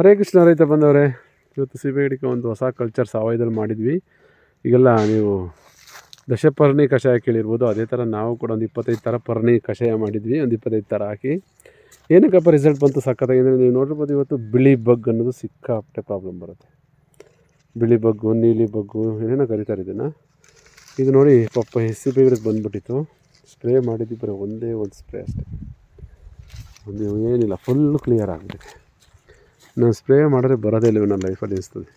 ಹರೇ ಕೃಷ್ಣ ರೈತ ಬಂದವರೇ, ಇವತ್ತು ಸಿಬೇಡಿಕೆ ಒಂದು ಹೊಸ ಕಲ್ಚರ್ ಸಾವಯದಲ್ಲಿ ಮಾಡಿದ್ವಿ. ಈಗೆಲ್ಲ ನೀವು ದಶಪರ್ಣಿ ಕಷಾಯ ಕೇಳಿರ್ಬೋದು, ಅದೇ ಥರ ನಾವು ಕೂಡ ಒಂದು ಇಪ್ಪತ್ತೈದು ಥರ ಪರ್ಣಿ ಕಷಾಯ ಮಾಡಿದ್ವಿ, ಒಂದು ಇಪ್ಪತ್ತೈದು ಥರ ಹಾಕಿ. ಏನಕ್ಕಪ್ಪ ರಿಸಲ್ಟ್ ಬಂತು ಸಖತ್ತಾಗಿ ಅಂದರೆ ನೀವು ನೋಡಿರ್ಬೋದು ಇವತ್ತು ಬಿಳಿ ಬಗ್ ಅನ್ನೋದು ಸಿಕ್ಕಾಪಟ್ಟೆ ಪ್ರಾಬ್ಲಮ್ ಬರುತ್ತೆ. ಬಿಳಿ ಬಗ್ಗು ನೀಲಿ ಬಗ್ಗು ಏನೇನೋ ಕರೀತಾರೆ ಇದನ್ನು. ಇದು ನೋಡಿ ಪಪ್ಪ ಎಸ್ ಸಿ ಬೇಗಡೆ ಬಂದುಬಿಟ್ಟಿತ್ತು. ಸ್ಪ್ರೇ ಮಾಡಿದ್ದು ಬರೀ ಒಂದೇ ಒಂದು ಸ್ಪ್ರೇ ಅಷ್ಟೇ. ಒಂದು ಏನಿಲ್ಲ ಫುಲ್ಲು ಕ್ಲಿಯರ್ ಆಗಿಬಿಟ್ಟಿದೆ. ನಾನು ಸ್ಪ್ರೇ ಮಾಡಿದ್ರೆ ಬರೋದೇ ಇಲ್ಲವೇ ನನ್ನ ಲೈಫಲ್ಲಿ ಅನಿಸ್ತದೆ.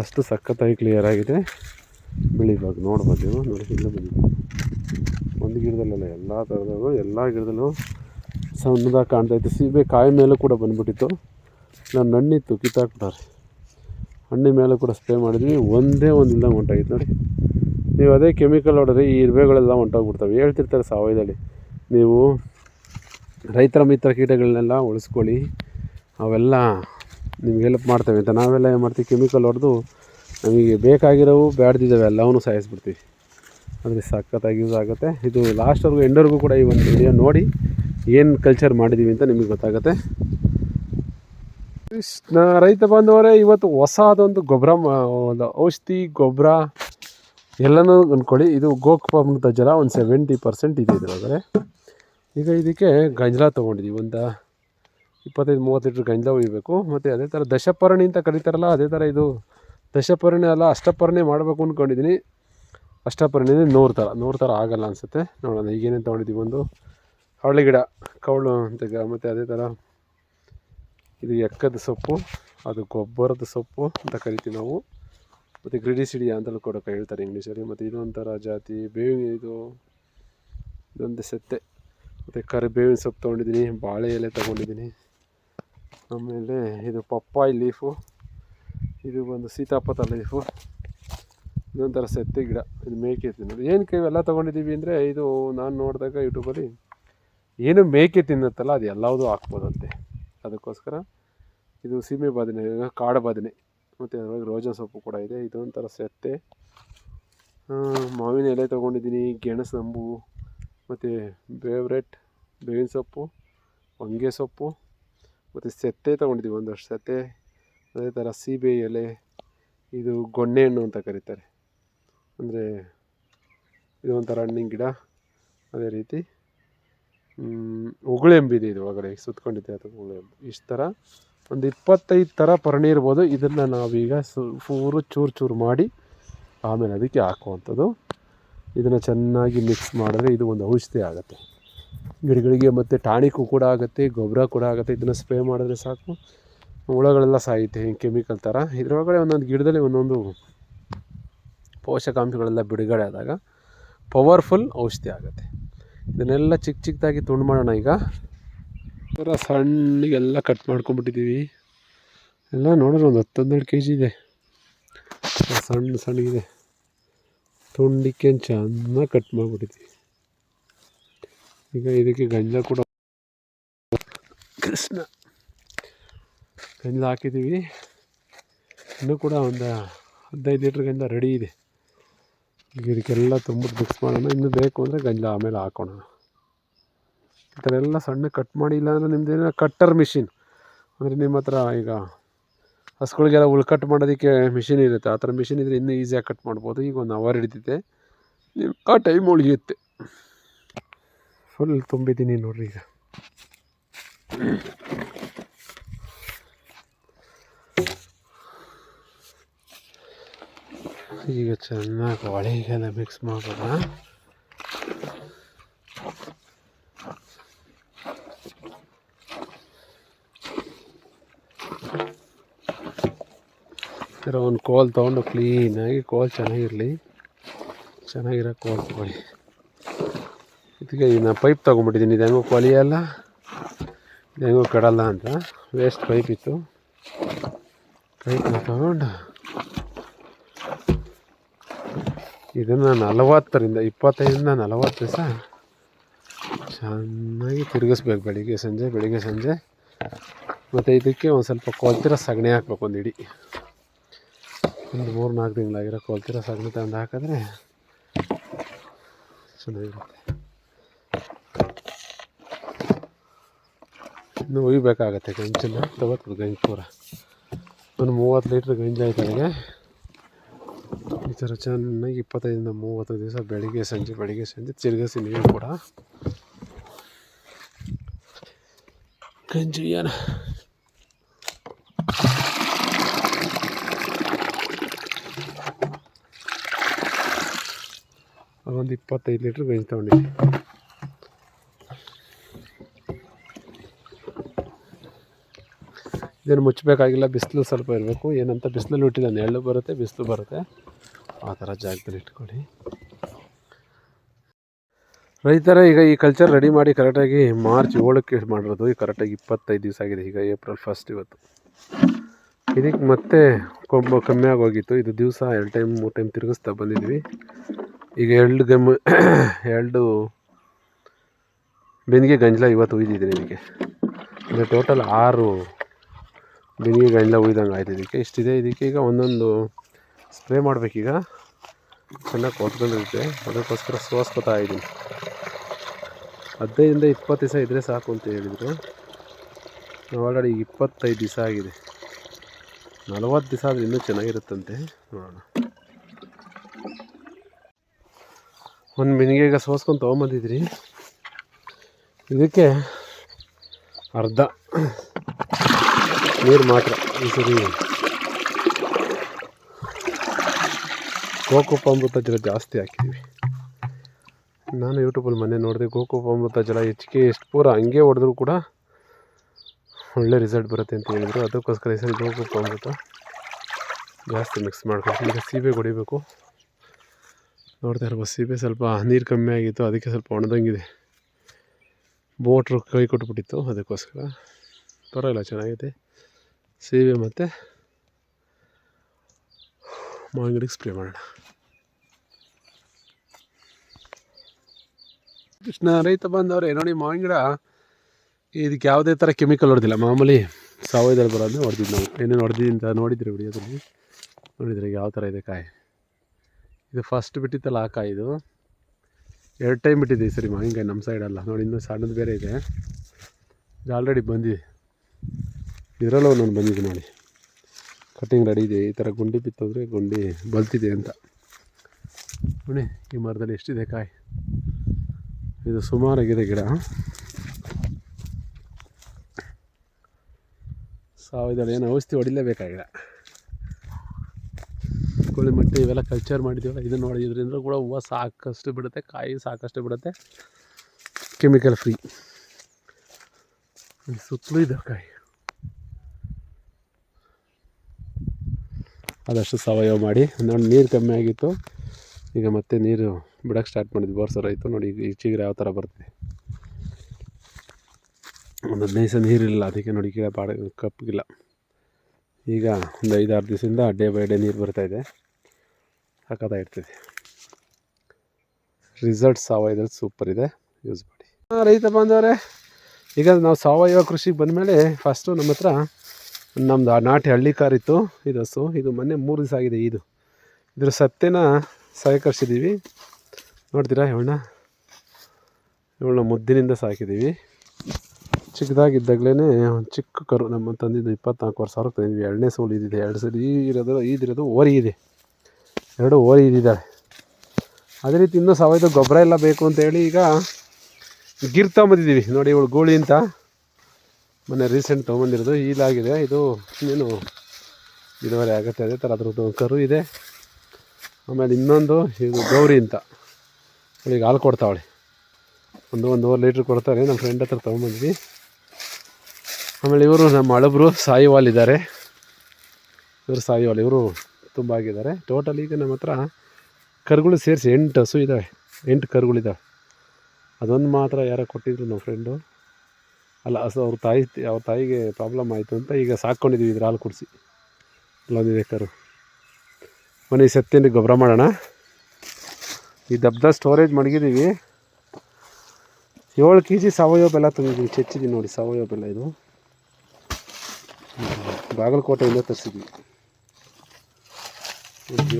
ಅಷ್ಟು ಸಖತ್ತಾಗಿ ಕ್ಲಿಯರ್ ಆಗಿದೆ. ಬಿಳಿ ಇವಾಗ ನೋಡ್ಬೋದು ನೀವು. ನೋಡಿ, ಇಲ್ಲೂ ಬಂದಿದೆ. ಒಂದು ಗಿಡದಲ್ಲೆಲ್ಲ ಎಲ್ಲ ಥರದಲ್ಲೂ ಎಲ್ಲ ಗಿಡದಲ್ಲೂ ಸಣ್ಣದಾಗಿ ಕಾಣ್ತಾ ಇತ್ತು. ಸೀಬೆ ಕಾಯಿ ಮೇಲೂ ಕೂಡ ಬಂದುಬಿಟ್ಟಿತ್ತು. ನಾನು ಹಣ್ಣಿತ್ತು ಕಿತ್ತಾಕ್ಬಿಟ್ಟಾರೆ. ಹಣ್ಣಿನ ಮೇಲೆ ಕೂಡ ಸ್ಪ್ರೇ ಮಾಡಿದ್ವಿ. ಒಂದೇ ಒಂದು ಇಲ್ದಂಗೆ ಹೊಂಟಾಗಿತ್ತು. ನೋಡಿ, ನೀವು ಅದೇ ಕೆಮಿಕಲ್ ಹೊಡೆದ್ರೆ ಈ ಇರುವೆಗಳೆಲ್ಲ ಹೊಂಟೋಗ್ಬಿಡ್ತವೆ. ಹೇಳ್ತಿರ್ತಾರೆ ಸಾವಯವದಲ್ಲಿ ನೀವು ರೈತರ ಮಿತ್ರ ಕೀಟಗಳನ್ನೆಲ್ಲ ಉಳಿಸ್ಕೊಳ್ಳಿ. ಅವೆಲ್ಲ ನಿಮ್ಗೆ ಹೆಲ್ಪ್ ಮಾಡ್ತವೆ ಅಂತ. ನಾವೆಲ್ಲ ಏನು ಮಾಡ್ತೀವಿ? ಕೆಮಿಕಲ್ ಹೊಡೆದು ನಮಗೆ ಬೇಕಾಗಿರೋವು ಬ್ಯಾಡ್ದಿದ್ದಾವೆ ಎಲ್ಲವನ್ನೂ ಸಾಯಿಸ್ಬಿಡ್ತೀವಿ. ಅಂದರೆ ಸಖತ್ತಾಗಿ ಯೂಸ್ ಆಗುತ್ತೆ. ಇದು ಲಾಸ್ಟ್ವರೆಗೂ ಎಂಡವರೆಗೂ ಕೂಡ ಈ ಒಂದು ವಿಡಿಯೋ ನೋಡಿ ಏನು ಕಲ್ಚರ್ ಮಾಡಿದ್ದೀವಿ ಅಂತ ನಿಮಗೆ ಗೊತ್ತಾಗುತ್ತೆ. ರೈತ ಬಂದವರೇ, ಇವತ್ತು ಹೊಸದೊಂದು ಗೊಬ್ಬರ ಒಂದು ಔಷಧಿ ಗೊಬ್ಬರ ಎಲ್ಲನೂ ಅಂದ್ಕೊಳ್ಳಿ ಇದು ಗೋಕೃಪಾಮೃತ ಜಲ, ಒಂದು ಸೆವೆಂಟಿ ಪರ್ಸೆಂಟ್ ಇದೆ ಇದ್ರೊಳಗಡೆ. ಈಗ ಇದಕ್ಕೆ ಗಂಜಲ ತೊಗೊಂಡಿದ್ದೀವಿ ಒಂದು ಇಪ್ಪತ್ತೈದು ಮೂವತ್ತು ಲೀಟ್ರ್ ಗಂಜಲ ಹೊಯ್ಬೇಕು ಮತ್ತು ಅದೇ ಥರ ದಶಪರ್ಣಿ ಅಂತ ಕರೀತಾರಲ್ಲ, ಅದೇ ಥರ ಇದು ದಶಪರ್ಣಿ ಅಲ್ಲ, ಅಷ್ಟಪರ್ಣಿ ಮಾಡಬೇಕು ಅಂದ್ಕೊಂಡಿದ್ದೀನಿ ಅಷ್ಟಪರ್ಣಿ ನೂರು ಥರ ನೂರು ಥರ ಆಗಲ್ಲ ಅನಿಸುತ್ತೆ. ನೋಡೋಣ ಈಗೇನೇನು ತೊಗೊಂಡಿದ್ದೀವಿ ಒಂದು ಹರಳಿ ಗಿಡ ಕವಳು ಅಂತ ಮತ್ತು ಅದೇ ಥರ ಇದು ಎಕ್ಕದ ಸೊಪ್ಪು, ಅದು ಗೊಬ್ಬರದ ಸೊಪ್ಪು ಅಂತ ಕರಿತೀವಿ ನಾವು. ಮತ್ತು ಗ್ರಿಡಿಸಿಡಿಯಾ ಅಂತಲೂ ಕೂಡ ಹೇಳ್ತಾರೆ ಇಂಗ್ಲೀಷಲ್ಲಿ. ಮತ್ತು ಇದೊಂಥರ ಜಾತಿ, ಬೇವಿನ ಇದು, ಇದೊಂದು ಸತ್ತೆ. ಮತ್ತು ಕರಿಬೇವಿನ ಸೊಪ್ಪು ತೊಗೊಂಡಿದ್ದೀನಿ, ಬಾಳೆ ಎಲೆ ತೊಗೊಂಡಿದ್ದೀನಿ. ಆಮೇಲೆ ಇದು ಪಪ್ಪಾಯಿ ಲೀಫು, ಇದು ಬಂದು ಸೀತಾಪತ ಲೀಫು ಇದೊಂಥರ ಸೆತ್ತಿ ಗಿಡ, ಇದು ಮೇಕೆ ತಿನ್ನೋದು. ಏನಕ್ಕೆ ಇವೆಲ್ಲ ತೊಗೊಂಡಿದ್ದೀವಿ ಅಂದರೆ ಇದು ನಾನು ನೋಡಿದಾಗ ಯೂಟ್ಯೂಬಲ್ಲಿ ಏನು ಮೇಕೆ ತಿನ್ನುತ್ತಲ್ಲ, ಅದು ಎಲ್ಲವೂ ಹಾಕ್ಬೋದಂತೆ. ಅದಕ್ಕೋಸ್ಕರ ಇದು ಸೀಮೆ ಬದನೆ ಕಾಡು ಬದನೆ, ಮತ್ತು ಅದರೊಳಗೆ ರೋಜಾ ಸೊಪ್ಪು ಕೂಡ ಇದೆ. ಇದೊಂಥರ ಸೆತ್ತೆ. ಮಾವಿನ ಎಲೆ ತೊಗೊಂಡಿದ್ದೀನಿ, ಗೆಣಸು ನಂಬು ಮತ್ತು ಬೇವ್ರೆಟ್ ಬೇವಿನ ಸೊಪ್ಪು, ಹೊಂಗೆ ಸೊಪ್ಪು. ಮತ್ತು ಸೆತ್ತೆ ತೊಗೊಂಡಿದ್ದೀವಿ ಒಂದಷ್ಟು ಸೆತ್ತೆ ಅದೇ ಥರ ಸೀಬೆ ಎಲೆ, ಇದು ಗೊಣ್ಣೆ ಹಣ್ಣು ಅಂತ ಕರೀತಾರೆ. ಅಂದರೆ ಇದು ಒಂಥರ ಹಣ್ಣಿನ ಗಿಡ. ಅದೇ ರೀತಿ ಉಗುಳೆಂಬಿದೆ ಇದು ಒಳಗಡೆ ಸುತ್ಕೊಂಡಿದೆ ಅದು ಉಗುಳೆಂಬು ಇಷ್ಟು ಥರ, ಒಂದು ಇಪ್ಪತ್ತೈದು ಥರ ಪರ್ಣಿ ಇರ್ಬೋದು. ಇದನ್ನು ನಾವೀಗ ಸು ಪೂರು ಚೂರು ಚೂರು ಮಾಡಿ, ಆಮೇಲೆ ಅದಕ್ಕೆ ಹಾಕುವಂಥದ್ದು. ಇದನ್ನು ಚೆನ್ನಾಗಿ ಮಿಕ್ಸ್ ಮಾಡಿದ್ರೆ ಇದು ಒಂದು ಔಷಧಿ ಆಗುತ್ತೆ. ಗಿಡಗಳಿಗೆ ಮತ್ತು ಟಾನಿಕು ಕೂಡ ಆಗುತ್ತೆ, ಗೊಬ್ಬರ ಕೂಡ ಆಗುತ್ತೆ, ಇದನ್ನು ಸ್ಪ್ರೇ ಮಾಡಿದ್ರೆ ಸಾಕು. ಹುಳಗಳೆಲ್ಲ ಸಾಯುತ್ತೆ ಕೆಮಿಕಲ್ ಥರ ಇದರೊಳಗಡೆ ಒಂದೊಂದು ಗಿಡದಲ್ಲಿ ಒಂದೊಂದು ಪೋಷಕಾಂಶಗಳೆಲ್ಲ ಬಿಡುಗಡೆ ಆದಾಗ ಪವರ್ಫುಲ್ ಔಷಧಿ ಆಗುತ್ತೆ. ಇದನ್ನೆಲ್ಲ ಚಿಕ್ಕ ಚಿಕ್ಕದಾಗಿ ತುಂಡು ಮಾಡೋಣ ಈಗ. ಥರ ಸಣ್ಣಗೆಲ್ಲ ಕಟ್ ಮಾಡ್ಕೊಂಬಿಟ್ಟಿದ್ದೀವಿ ಎಲ್ಲ ನೋಡಿದ್ರೆ ಒಂದು ಹತ್ತೊಂದೆರಡು ಕೆ ಜಿ ಇದೆ. ಸಣ್ಣ ಸಣ್ಣಗಿದೆ ತುಂಡಿಕೆ ಚೆನ್ನಾಗಿ ಕಟ್ ಮಾಡಿಬಿಟ್ಟಿದ್ದೀವಿ. ಈಗ ಇದಕ್ಕೆ ಗಂಜಲ ಕೂಡ ಕೃಷ್ಣ ಗಂಜಲ ಹಾಕಿದ್ದೀವಿ. ಇನ್ನೂ ಕೂಡ ಒಂದು ಹದಿನೈದು ಲೀಟ್ರ್ ಗಂಜಲ ರೆಡಿ ಇದೆ. ಈಗ ಇದಕ್ಕೆಲ್ಲ ತುಂಬ ಮಿಕ್ಸ್ ಮಾಡೋಣ. ಇನ್ನೂ ಬೇಕು ಅಂದರೆ ಗಂಜಲ ಆಮೇಲೆ ಹಾಕೋಣ. ಈ ಥರ ಎಲ್ಲ ಸಣ್ಣ ಕಟ್ ಮಾಡಿ ಇಲ್ಲ ಅಂದರೆ ನಿಮ್ಮದೇನೋ ಕಟ್ಟರ್ ಮಿಷಿನ್ ಅಂದರೆ ನಿಮ್ಮ ಹತ್ರ ಈಗ ಹಸುಗಳಿಗೆಲ್ಲ ಉಳ್ಕಟ್ ಮಾಡೋದಕ್ಕೆ ಮಿಷಿನ್ ಇರುತ್ತೆ. ಆ ಥರ ಮಿಷಿನ್ ಇದ್ದರೆ ಇನ್ನೂ ಈಸಿಯಾಗಿ ಕಟ್ ಮಾಡ್ಬೋದು. ಈಗ ಒಂದು ಅವರ್ ಹಿಡಿತೈತೆ ನಿಮ್ಮ ಆ ಟೈಮ್ ಉಳಿಯುತ್ತೆ. ಫುಲ್ ತುಂಬಿದ್ದೀನಿ ನೋಡ್ರಿ ಈಗ ಈಗ ಚೆನ್ನಾಗಿ ಹೊಳೆಗೆಲ್ಲ ಮಿಕ್ಸ್ ಮಾಡೋಣ ಒಂದು ಕೋಲ್ ತೊಗೊಂಡು ಕ್ಲೀನಾಗಿ ಕೋಲ್ ಚೆನ್ನಾಗಿರಲಿ ಚೆನ್ನಾಗಿರೋ ಕೋಲ್ ತೊಗೊಳ್ಳಿ ಇದಕ್ಕೆ ನಾನು ಪೈಪ್ ತೊಗೊಂಬಿಟ್ಟಿದ್ದೀನಿ ಇದು ಹೆಂಗೋ ಕೊಲಿಯಲ್ಲ ಇದು ಹೆಂಗೋ ಕೆಡಲ್ಲ ಅಂತ. ವೇಸ್ಟ್ ಪೈಪ್ ಇತ್ತು. ಪೈಪ್ನ ತಗೊಂಡು ಇದನ್ನು ನಲವತ್ತರಿಂದ, ಇಪ್ಪತ್ತೈದರಿಂದ ನಲವತ್ತು ದಿವಸ ಚೆನ್ನಾಗಿ ತಿರುಗಿಸ್ಬೇಕು ಬೆಳಿಗ್ಗೆ ಸಂಜೆ ಬೆಳಿಗ್ಗೆ ಸಂಜೆ. ಮತ್ತು ಇದಕ್ಕೆ ಒಂದು ಸ್ವಲ್ಪ ಕೊಲ್ತಿರೋ ಸಗಣಿ ಹಾಕ್ಬೇಕು ಒಂದು ಇಡೀ. ಒಂದು ಮೂರು ನಾಲ್ಕು ತಿಂಗಳಾಗಿರೋ ಕೊಲ್ತಿರೋ ಸಗಣಿ ತಂದು ಹಾಕಿದ್ರೆ ಚೆನ್ನಾಗಿರುತ್ತೆ. ಇನ್ನು ಒಯ್ಬೇಕಾಗತ್ತೆ ಗಂಜನ್ನು ತಗೋತದೆ ಗಂಜಿ ಪೂರ. ಒಂದು ಮೂವತ್ತು ಲೀಟ್ರ್ ಗಂಜಿ ಆಯ್ತು ನನಗೆ ಈ ಥರ ಚೆನ್ನಾಗಿ ಇಪ್ಪತ್ತೈದರಿಂದ ಮೂವತ್ತು ದಿವಸ ಬೆಳಿಗ್ಗೆ ಸಂಜೆ ಬೆಳಿಗ್ಗೆ ಸಂಜೆ ತಿರುಗಿಸಿ ನೀರು ಕೂಡ. ಗಂಜಿ ಏನ? ಒಂದು ಇಪ್ಪತ್ತೈದು ಲೀಟ್ರ್ ಗಂಜಿ ತೊಗೊಂಡಿದ್ದೆ. ಇದೇನು ಮುಚ್ಚಬೇಕಾಗಿಲ್ಲ, ಬಿಸಿಲು ಸ್ವಲ್ಪ ಇರಬೇಕು. ಏನಂತ ಬಿಸಿಲಲ್ಲಿ ಹುಟ್ಟಿದ ನೆರಳು ಬರುತ್ತೆ, ಬಿಸಿಲು ಬರುತ್ತೆ. ಆ ಥರ ಜಾಗದಲ್ಲಿ ಇಟ್ಕೊಳ್ಳಿ. ರೈತರ, ಈಗ ಈ ಕಲ್ಚರ್ ರೆಡಿ ಮಾಡಿ ಕರೆಕ್ಟಾಗಿ ಮಾರ್ಚ್ ಏಳಕ್ಕೆ ಮಾಡಿರೋದು. ಈಗ ಕರೆಕ್ಟಾಗಿ ಇಪ್ಪತ್ತೈದು ದಿವಸ ಆಗಿದೆ. ಈಗ ಏಪ್ರಿಲ್ ಫಸ್ಟ್ ಇವತ್ತು. ಇದಕ್ಕೆ ಮತ್ತೆ ಕೊಂಬ ಕಮ್ಮಿ ಆಗೋಗಿತ್ತು. ಇದು ದಿವಸ ಎರಡು ಟೈಮ್ ಮೂರು ಟೈಮ್ ತಿರುಗಿಸ್ತಾ ಬಂದಿದ್ವಿ. ಈಗ ಎರಡು ಗಮ್ ಎರಡು ಬೆನ್ಗೆ ಗಂಜಲ ಇವತ್ತು ಉಯ್ದಿದ್ದೀನಿ ಇದಕ್ಕೆ ಅಂದರೆ ಟೋಟಲ್ ಆರು ಗಂಜಲ ಉಯ್ದಂಗೆ ಆಯ್ತು ಇದಕ್ಕೆ. ಇಷ್ಟಿದೆ ಇದಕ್ಕೆ ಈಗ ಒಂದೊಂದು ಸ್ಪ್ರೇ ಮಾಡಬೇಕೀಗ ಚೆನ್ನಾಗಿ ಕೊತ್ಕೊಂಡಿರುತ್ತೆ. ಅದಕ್ಕೋಸ್ಕರ ಸೋಸ್ಕೊತಾ ಇದ್ದೀನಿ ಹದಿನೈದರಿಂದ ಇಪ್ಪತ್ತು ದಿವಸ ಇದ್ದರೆ ಸಾಕು ಅಂತ ಹೇಳಿದರು. ಆಲ್ರೆಡಿ ಇಪ್ಪತ್ತೈದು ದಿವಸ ಆಗಿದೆ. ನಲವತ್ತು ದಿವಸ ಆದರೆ ಇನ್ನೂ ಚೆನ್ನಾಗಿರುತ್ತಂತೆ. ನೋಡೋಣ. ಒಂದು ಮಿನಿಗೆ ಈಗ ಸೋಸ್ಕೊಂಡು ತೊಗೊಂಬಂದಿದ್ರಿ. ಇದಕ್ಕೆ ಅರ್ಧ. ನೀರು ಮಾತ್ರ, ಈ ಸರಿ. ಗೋಕುಪಾಮೃತ ಜಲ ಜಾಸ್ತಿ ಹಾಕಿದ್ದೀವಿ ನಾನು ಯೂಟ್ಯೂಬಲ್ಲಿ ಮೊನ್ನೆ ನೋಡಿದೆ ಗೋಕುಪಾಮೃತ ಜಲ ಹೆಚ್ಚಿಗೆ ಎಷ್ಟು ಪೂರ ಹಂಗೆ ಹೊಡೆದ್ರು ಕೂಡ ಒಳ್ಳೆ ರಿಸಲ್ಟ್ ಬರುತ್ತೆ ಅಂತ ಹೇಳಿದರು. ಅದಕ್ಕೋಸ್ಕರ ಈ ಸರಿ ಗೋಕುಪಾಮೃತ ಜಾಸ್ತಿ ಮಿಕ್ಸ್ ಮಾಡ್ಕೊಂಡು ಈಗ ಸೀಬೆ ಹೊಡಿಬೇಕು. ನೋಡ್ತಾ ಇರ್ಬೋದು, ಸೀಬೆ ಸ್ವಲ್ಪ ನೀರು ಕಮ್ಮಿ ಆಗಿತ್ತು, ಅದಕ್ಕೆ ಸ್ವಲ್ಪ ಒಣದಂಗಿದೆ. ಬೋಟ್ರು ಕೈ ಕೊಟ್ಬಿಟ್ಟಿತ್ತು, ಅದಕ್ಕೋಸ್ಕರ. ಪರವಾಗಿಲ್ಲ ಚೆನ್ನಾಗೈತೆ ಸೀಬೆ ಮತ್ತು ಮಾವಿನ ಗಿಡಕ್ಕೆ ಸ್ಪ್ರೇ ಮಾಡೋಣ. ಕೃಷ್ಣ, ರೈತ ಬಂದವ್ರೆ, ನೋಡಿ ಮಾವಿನ ಗಿಡ ಇದಕ್ಕೆ ಯಾವುದೇ ಥರ ಕೆಮಿಕಲ್ ಹೊಡೆದಿಲ್ಲ. ಮಾಮೂಲಿ ಸಾವಯವದಲ್ಲಿ ಬರೋದನ್ನ ಹೊಡೆದಿದ್ದು ನಾವು. ಏನೇನು ಹೊಡೆದಿದ್ದು ಅಂತ ನೋಡಿದ್ರಿ ವಿಡಿಯೋದಲ್ಲಿ. ನೋಡಿದ್ರೆ ಯಾವ ಥರ ಇದೆ ಕಾಯಿ. ಇದು ಫಸ್ಟ್ ಬಿಟ್ಟಿತ್ತಲ್ಲ ಆ ಕಾಯಿ ಇದು. ಎರಡು ಟೈಮ್ ಬಿಟ್ಟಿದೆ ಸರಿ ಮಾವಿನಕಾಯಿ ನಮ್ಮ ಸೈಡಲ್ಲ ನೋಡಿ, ಇನ್ನೂ ಸಣ್ಣದು ಬೇರೆ ಇದೆ. ಇದು ಆಲ್ರೆಡಿ ಬಂದಿದೆ. ಇದರಲ್ಲೂ ಒಂದೊಂದು ಬಂದಿದ್ದು ನೋಡಿ. ಕಟ್ಟಿಂಗ್ ರೆಡಿ ಇದೆ. ಈ ಥರ ಗುಂಡಿ ಬಿತ್ತೋದ್ರೆ ಗುಂಡಿ ಬಲ್ತಿದೆ ಅಂತ. ನೋಡಿ, ಈ ಮರದಲ್ಲಿ ಎಷ್ಟಿದೆ ಕಾಯಿ? ಇದು ಸುಮಾರಾಗಿದೆ ಗಿಡ. ಸಾವಿರದಲ್ಲಿ ಏನು ಔಷಧಿ ಹೊಡಿಲೇಬೇಕಾಗಿಲ್ಲ ಕೋಳಿ ಮಟ್ಟಿ ಇವೆಲ್ಲ ಕಲ್ಚರ್ ಮಾಡಿದ್ದೀವಲ್ಲ ಇದನ್ನು ಇದರಿಂದ ಕೂಡ ಹೂವು ಸಾಕಷ್ಟು ಬಿಡುತ್ತೆ, ಕಾಯಿ ಸಾಕಷ್ಟು ಬಿಡುತ್ತೆ. ಕೆಮಿಕಲ್ ಫ್ರೀ ಸುತ್ತಲೂ ಇದೆ ಕಾಯಿ. ಆದಷ್ಟು ಸಾವಯವ ಮಾಡಿ. ನೋಡಿ ನೀರು ಕಮ್ಮಿ ಆಗಿತ್ತು. ಈಗ ಮತ್ತೆ ನೀರು ಬಿಡೋಕ್ಕೆ ಸ್ಟಾರ್ಟ್ ಮಾಡಿದ್ವಿ. ಬೋರ್ಸರ್ ಆಯಿತು. ನೋಡಿ ಈಗ ಚಿಗುರು ಯಾವ ಥರ ಬರ್ತಿದೆ. ಒಂದು ಹದಿನೈದು ದಿವಸ ನೀರಿಲ್ಲ. ಅದಕ್ಕೆ ನೋಡಿ ಗಿಡ ಬಾಡ ಕಪ್ಪಿಲ್ಲ ಈಗ ಒಂದು ಐದಾರು ದಿವಸದಿಂದ ಡೇ ಬೈ ಡೇ ನೀರು ಬರ್ತಾಯಿದೆ ಹಾಕತಾ ಇರ್ತಿದೆ ರಿಸಲ್ಟ್ ಸಾವಯವದಲ್ಲಿ ಸೂಪರ್ ಇದೆ. ಯೂಸ್ ಮಾಡಿ. ರೈತ ಬಾಂಧವರೇ, ಈಗ ನಾವು ಸಾವಯವ ಕೃಷಿಗೆ ಬಂದಮೇಲೆ ಫಸ್ಟು ನಮ್ಮ ಹತ್ರ ನಮ್ಮದು ಆ ನಾಟಿ ಹಳ್ಳಿ ಕಾರ್ ಇತ್ತು, ಇದು ಹಸು ಇದು ಮೊನ್ನೆ ಮೂರು ದಿವಸ ಆಗಿದೆ ಇದು ಇದ್ರ ಸತ್ತೆನ ಸಹಕರಿಸಿದ್ದೀವಿ ನೋಡ್ತೀರಾ ಇವಳನ್ನ ಇವಳನ್ನ ಮುದ್ದಿನಿಂದ ಸಾಕಿದ್ದೀವಿ ಚಿಕ್ಕದಾಗಿದ್ದಾಗಲೇ ಒಂದು ಚಿಕ್ಕ ಕರು, ನಮ್ಮ ತಂದಿದ್ದು ಇಪ್ಪತ್ನಾಲ್ಕು ವರ್ಷ ಸಾವಿರ ತಂದಿದ್ವಿ. ಎರಡನೇ ಸೋಲು ಇದಿದೆ ಎರಡು ಸಲ ಈ ಇರೋದು ಈದಿರೋದು ಓರಿ ಇದೆ. ಎರಡು ಓರಿ ಇದ್ದಿದ್ದಾಳೆ ಅದೇ ರೀತಿ ಇನ್ನೂ ಸಾವಯವ ಗೊಬ್ಬರ ಎಲ್ಲ ಬೇಕು ಅಂತೇಳಿ ಈಗ ಗಿರ್ ತೊಗೊಂಬಂದಿದ್ದೀವಿ ನೋಡಿ ಇವಳು ಗೋಳಿ ಅಂತ. ಮೊನ್ನೆ ರೀಸೆಂಟ್ ತೊಗೊಂಬಂದಿರೋದು ಈಲಾಗಿದೆ ಇದು ಇನ್ನೇನು ಇಳುವರಿ ಆಗುತ್ತೆ, ಅದೇ ಥರ ಅದ್ರದ್ದು ಕರು ಇದೆ. ಆಮೇಲೆ ಇನ್ನೊಂದು, ಇದು ಗೌರಿ ಅಂತ. ಅವಳಿಗೆ ಹಾಲು ಕೊಡ್ತಾವಳೆ. ಒಂದು ಒಂದೂವರೆ ಲೀಟ್ರ್ ಕೊಡ್ತಾರೆ, ನಮ್ಮ ಫ್ರೆಂಡ್ ಹತ್ರ ತೊಗೊಂಬಂದ್ವಿ. ಆಮೇಲೆ ಇವರು ನಮ್ಮ ಹಳಬ್ರು ಸಾಯಿವಾಲ್ ಇದ್ದಾರೆ. ಇವರು ಸಾಯಿವಾಲ್ ಇವರು ತುಂಬ ಆಗಿದ್ದಾರೆ. ಟೋಟಲ್ ಈಗ ನಮ್ಮ ಹತ್ರ ಕರುಗಳು ಸೇರಿಸಿ ಎಂಟು ಹಸು ಇದ್ದಾವೆ ಎಂಟು ಕರುಗಳಿದ್ದಾವೆ ಅದೊಂದು ಮಾತ್ರ ಯಾರೋ ಕೊಟ್ಟಿದ್ರು ನಮ್ಮ ಫ್ರೆಂಡು ಅಲ್ಲ ಹಸು ಅವ್ರ ತಾಯಿ, ಅವ್ರ ತಾಯಿಗೆ ಪ್ರಾಬ್ಲಮ್ ಆಯಿತು ಅಂತ ಈಗ ಸಾಕ್ಕೊಂಡಿದ್ದೀವಿ ಇದ್ರ ಹಾಲು ಕುಡಿಸಿ ಕರು. ಮನೆ ಸತ್ತಿನ ಗೊಬ್ಬರ ಮಾಡೋಣ. ಈ ದಬ್ದ ಸ್ಟೋರೇಜ್ ಮಡಗಿದ್ದೀವಿ ಏಳು ಕೆ ಜಿ ಸಾವಯವ ಬೆಲ್ಲ ತಂದಿದ್ದೀವಿ ಚೆಚ್ಚಿದ್ದೀವಿ ನೋಡಿ, ಸಾವಯವ ಬೆಲ್ಲ ಇದು. ಬಾಗಲಕೋಟೆಯಿಂದ ತರಿಸಿದ್ವಿ.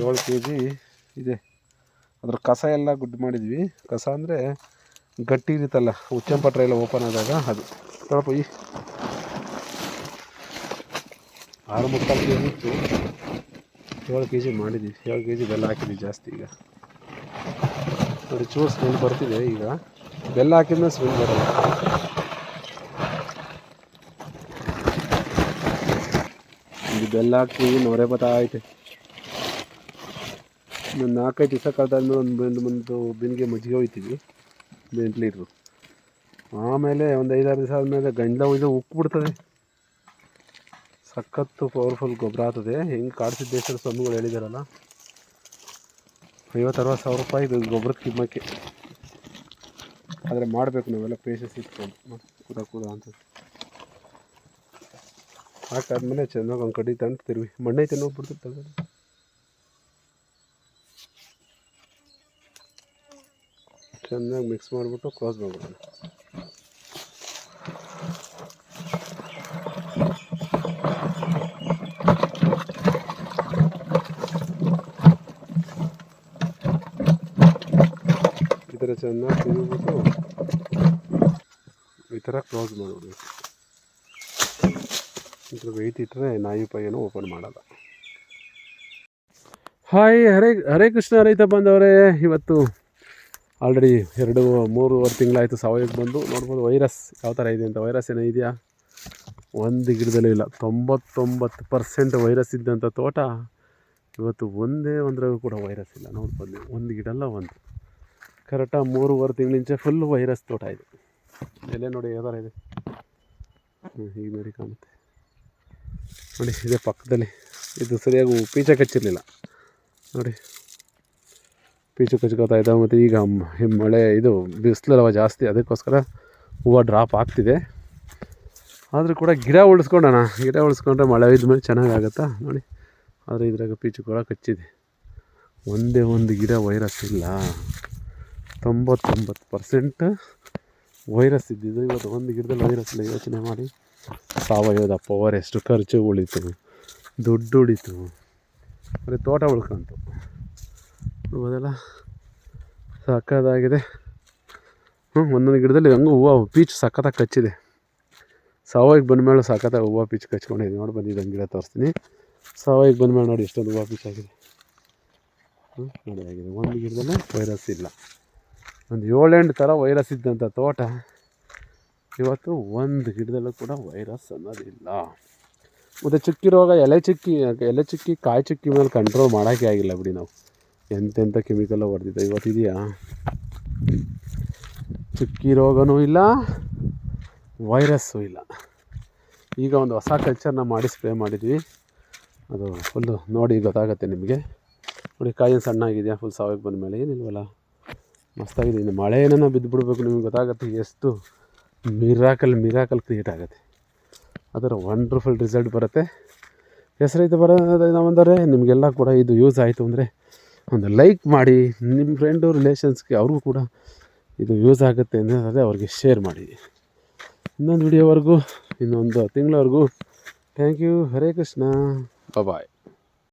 ಏಳು ಕೆ ಜಿ ಇದೆ. ಅದ್ರ ಕಸ ಎಲ್ಲ ಗುಡ್ ಮಾಡಿದ್ವಿ. ಕಸ ಅಂದರೆ ಗಟ್ಟಿ ಇರುತ್ತಲ್ಲ, ಉಚ್ಚಂಪಟ್ರೆ ಎಲ್ಲ ಓಪನ್ ಆದಾಗ ಅದು. ಈ ಆರು ಮುಕ್ಕಾಲು ಕೆ ಜಿ ಇತ್ತು ಏಳು ಕೆ ಜಿ ಮಾಡಿದ್ದೀವಿ ಏಳು ಕೆ ಜಿ ಬೆಲ್ಲ ಹಾಕಿದ್ವಿ ಜಾಸ್ತಿ ಈಗ ನೋಡಿ ಚೂರು ಸ್ಮೆಲ್ ಬರ್ತಿದೆ ಈಗ ಬೆಲ್ಲ ಹಾಕಿದ್ರೆ ಸ್ಮೆಲ್ ಬರಲ್ಲ ಇದು ಬೆಲ್ಲ ಹಾಕ್ತೀವಿ ನೊರೆ ಬತ್ತಾ ಐತೆ ಒಂದು ನಾಲ್ಕೈದು ದಿವಸ ಕಳೆದಾದ್ಮೇಲೆ ಒಂದು ಒಂದು ಬಿನ್ಗೆ ಮಜ್ಜಿಗೆ ಹೋಯ್ತೀವಿ ಎಂಟು ಲೀಟ್ರು ಆಮೇಲೆ ಒಂದು ಐದಾರು ದಿವಸ ಆದಮೇಲೆ ಗಂಡ ಇದು ಬಿಡ್ತದೆ. ಸಖತ್ತು ಪವರ್ಫುಲ್ ಗೊಬ್ಬರ ಆಗ್ತದೆ. ಹೆಂಗೆ ಕಾಡಿಸಿದ್ದೇಶ್ವರ ಸ್ವಾಮಿಗಳು ಹೇಳಿದಾರಲ್ಲ? ಐವತ್ತು, ಅರವತ್ತು ಸಾವಿರ ರೂಪಾಯಿ ಇದು ಗೊಬ್ಬರದ ಕಿಮ್ಮಕ್ಕೆ. ಆದರೆ ಮಾಡಬೇಕು ನಾವೆಲ್ಲ ಪೇಶನ್ಸ್ ಇಟ್ಕೊಂಡು. ಕೂಡ ಕೂಡ ಅಂತ. ಹಾಕಾದ್ಮೇಲೆ ಚೆನ್ನಾಗಿ ಒಂದು ಕಡಿ ತಂದು ತಿರುವಿ. ಮಣ್ಣೈತೆ ನೋಡ್ಬಿಡ್ತು ತೆಗೆದು ಚೆನ್ನಾಗಿ ಮಿಕ್ಸ್ ಮಾಡಿಬಿಟ್ಟು ಕ್ಲೋಸ್ ಮಾಡ್ಬಿಡೋಣ. ಚೆನ್ನಾಗಿ ತಿರುಗಿಬಿಟ್ಟು ಈ ಥರ ಕ್ಲೋಸ್ ಮಾಡಿಬಿಡ್ಬೇಕು ಇದ್ರ ವೆಯ್ಟ್ ಇಟ್ಟರೆ ನಾಯಿ ಪೈಯನ್ನು ಓಪನ್ ಮಾಡಲ್ಲ ಹಾಯ್ ಹರೇ ಹರೇ ಕೃಷ್ಣ ರೈತ ಬಂದವರೇ ಇವತ್ತು ಆಲ್ರೆಡಿ ಎರಡು ಮೂರುವರೆ ತಿಂಗಳಾಯಿತು ಸಾವಯವಕ್ಕೆ ಬಂದು ನೋಡ್ಬೋದು ವೈರಸ್ ಯಾವ ಥರ ಇದೆ ಅಂತ ವೈರಸ್ ಏನೋ ಇದೆಯಾ ಒಂದು ಗಿಡದಲ್ಲೂ ಇಲ್ಲ ತೊಂಬತ್ತೊಂಬತ್ತು ಪರ್ಸೆಂಟ್ ವೈರಸ್ ಇದ್ದಂಥ ತೋಟ ಇವತ್ತು ಒಂದೇ ಒಂದ್ರಾಗೂ ಕೂಡ ವೈರಸ್ ಇಲ್ಲ ನೋಡ್ಬೋದು ಒಂದು ಗಿಡ ಅಲ್ಲ ಒಂದು ಕರೆಕ್ಟಾಗಿ ಮೂರುವರೆ ತಿಂಗಳಿಂಚೆ ಫುಲ್ ವೈರಸ್ ತೋಟ ಇದೆ. ಎಲೆ ನೋಡಿ ಯಾವ ಥರ ಇದೆ. ಹ್ಞೂ ಈಗ ನೋಡಿ ಕಾಣುತ್ತೆ. ನೋಡಿ, ಇದೆ ಪಕ್ಕದಲ್ಲಿ. ಇದು ಸರಿಯಾಗಿ ಪೀಚ ಕಚ್ಚಿರಲಿಲ್ಲ. ನೋಡಿ. ಪೀಚು ಕಚ್ಕೋತಾ ಇದ್ದಾವೆ ಮತ್ತು ಈಗ ಮಳೆ ಇದು ಬಿಸಿಲವ ಜಾಸ್ತಿ, ಅದಕ್ಕೋಸ್ಕರ ಹೂವು ಡ್ರಾಪ್ ಆಗ್ತಿದೆ. ಆದರೂ ಕೂಡ ಗಿಡ ಉಳಿಸ್ಕೊಂಡಣ ಗಿಡ ಉಳಿಸ್ಕೊಂಡ್ರೆ ಮಳೆ ಇದ್ಮೇಲೆ ಚೆನ್ನಾಗಾಗತ್ತಾ? ನೋಡಿ. ಆದರೆ ಇದ್ರಾಗ ಪೀಚು ಕೂಡ ಕಚ್ಚಿದೆ. ಒಂದೇ ಒಂದು ಗಿಡ ವೈರಸ್ ಇಲ್ಲ. ತೊಂಬತ್ತೊಂಬತ್ತು ಪರ್ಸೆಂಟ್ ವೈರಸ್ ಇದ್ದಿದ್ದು. ಇವತ್ತು ಒಂದು ಗಿಡದಲ್ಲಿ ವೈರಸ್ ಇಲ್ಲ. ಯೋಚನೆ ಮಾಡಿ. ಸಾವಯವದ ಪವರ್ ಎಷ್ಟು ಖರ್ಚು ಉಳಿತು. ದುಡ್ಡು ಉಳಿತು. ಮತ್ತು ತೋಟ ಉಳ್ಕೊಂತು. ಅದೆಲ್ಲ ಸಕ್ಕದಾಗಿದೆ ಹ್ಞೂ ಒಂದೊಂದು ಗಿಡದಲ್ಲಿ ಹಂಗೂ ಹೂವು ಪೀಚ್ ಸಖತ್ತಾಗಿ ಕಚ್ಚಿದೆ. ಸಾವಯವಿಗೆ ಬಂದಮೇಲೆ ಸಖತ್ತಾಗಿ ಹೂವು ಪೀಚ್ ಕಚ್ಕೊಂಡಿದೆ ನೋಡಿ, ಬಂದಿದ್ದಂಗೆ ಗಿಡ ತೋರಿಸ್ತೀನಿ. ಸಾವಯವಿಗೆ ಬಂದಮೇಲೆ ನೋಡಿ ಎಷ್ಟೊಂದು ಹೂವು ಪೀಚ್ ಆಗಿದೆ. ಹ್ಞೂ ನೋಡಿ, ಆಗಿದೆ. ಒಂದು ಗಿಡದಲ್ಲೇ ವೈರಸ್ ಇಲ್ಲ. ಒಂದು ಏಳೆಂಟು ಥರ ವೈರಸ್ ಇದ್ದಂಥ ತೋಟ. ಇವತ್ತು ಒಂದು ಗಿಡದಲ್ಲೂ ಕೂಡ ವೈರಸ್ ಅನ್ನೋದಿಲ್ಲ. ಮತ್ತು ಚುಕ್ಕಿ ರೋಗ, ಎಲೆ ಚಿಕ್ಕಿ, ಎಲೆ ಚುಕ್ಕಿ, ಕಾಯಿ ಚುಕ್ಕಿ ಮೇಲೆ ಕಂಟ್ರೋಲ್ ಮಾಡೋಕ್ಕೆ ಆಗಿಲ್ಲ ಬಿಡಿ ನಾವು. ಎಂತೆಂಥ ಕೆಮಿಕಲ್ ಹೊಡೆದಿದ್ದೆ ಇವತ್ತು ಇದೆಯಾ ಚುಕ್ಕಿ ರೋಗನೂ ಇಲ್ಲ ವೈರಸ್ಸು ಇಲ್ಲ. ಈಗ ಒಂದು ಹೊಸ ಕಲ್ಚರ್ನ ಮಾಡಿ ಸ್ಪ್ರೇ ಮಾಡಿದ್ವಿ. ಅದು ಫುಲ್ಲು ನೋಡಿ ಗೊತ್ತಾಗುತ್ತೆ ನಿಮಗೆ. ನೋಡಿ ಕಾಯಿ ಸಣ್ಣಾಗಿದೆಯಾ? ಫುಲ್ ಸಾವಿಗೆ ಬಂದ ಮೇಲೆ ಏನಿಲ್ವಲ್ಲ? ಮಸ್ತಾಗಿದೆ. ಇನ್ನು ಮಳೆ ಏನೋ ಬಿದ್ದುಬಿಡ್ಬೇಕು ನಿಮಗೆ ಗೊತ್ತಾಗುತ್ತೆ ಎಷ್ಟು ಮಿರಾಕಲ್ ಮಿರಾಕಲ್ ಕ್ರಿಯೇಟ್ ಆಗುತ್ತೆ. ಅದರ ವಂಡರ್ಫುಲ್ ರಿಸಲ್ಟ್ ಬರುತ್ತೆ. ಹೆಸರೈತೆ ಬರೋದಂದರೆ ನಿಮಗೆಲ್ಲ ಕೂಡ ಇದು ಯೂಸ್ ಆಯಿತು ಅಂದರೆ ಒಂದು ಲೈಕ್ ಮಾಡಿ ನಿಮ್ಮ ಫ್ರೆಂಡು ರಿಲೇಷನ್ಸ್ಗೆ ಅವ್ರಿಗೂ ಕೂಡ ಇದು ಯೂಸ್ ಆಗುತ್ತೆ ಅಂದರೆ ಅವ್ರಿಗೆ ಶೇರ್ ಮಾಡಿ. ಇನ್ನೊಂದು ವಿಡಿಯೋವರೆಗೂ ಇನ್ನೊಂದು ತಿಂಗಳವರೆಗೂ thank you Hare Krishna bye